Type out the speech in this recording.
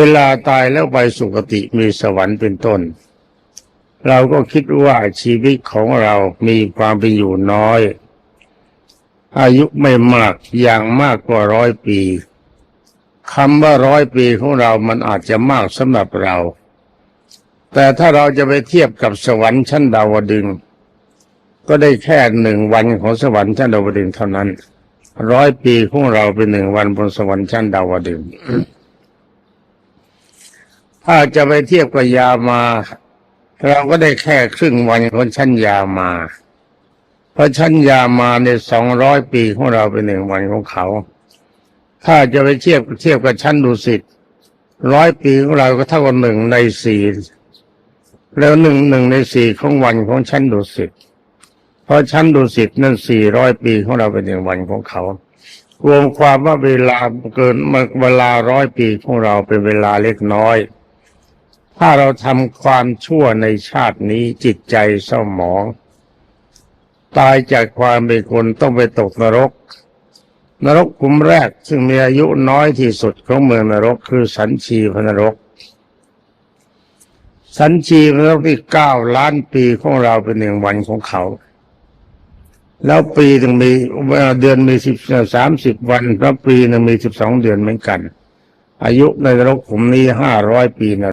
เวลาตายแล้วไปสุคติมีสวรรค์เป็นต้น เราก็คิดว่าชีวิตของเรามีความเป็นอยู่น้อย อายุไม่มากอย่างมากกว่าร้อยปีคำว่าร้อยปีของเรามันอาจจะมากสำหรับเรา แต่ถ้าเราจะไปเทียบกับสวรรค์ชั้นดาวดึง ก็ได้แค่หนึ่งวันของสวรรค์ชั้นดาวดึงเท่านั้น ร้อยปีของเราเป็นหนึ่งวันบนสวรรค์ชั้นดาวดึง ถ้าจะไปเทียบกับยามา เราก็ได้แค่ครึ่งวันของชั้นยามา เพราะชั้นยามาในสองร้อยปีของเราเป็นหนึ่งวันของเขา ถ้าจะไปเทียบเทียบกับชั้นดุสิตร้อยปีของเราก็เท่ากับหนึ่งในสี่แล้วหนึ่งหนึ่งในสี่ของวันของชั้นดุสิตเพราะชั้นดุสิตนั่นสี่ร้อยปีของเราเป็นหนึ่งวันของเขารวมความว่าเวลาเกินเวลาร้อยปีของเราเป็นเวลาเล็กน้อย ถ้าเราทำความชั่วในชาตินี้จิตใจเศร้าหมอง ตายจากความเป็นคนต้องไปตกนรก นรกขุมแรกซึ่งมีอายุน้อยที่สุดของเมืองนรกคือสันชีพนรก สันชีพนรกที่เก้าล้านปีของเราเป็นหนึ่งวันของเขา แล้วปีหนึ่งมีเดือนมีสิบสามสิบวันแล้วปีหนึ่งมีสิบสองเดือนเหมือนกัน อายุในนรกขุมนี้ห้าร้อยปีนะ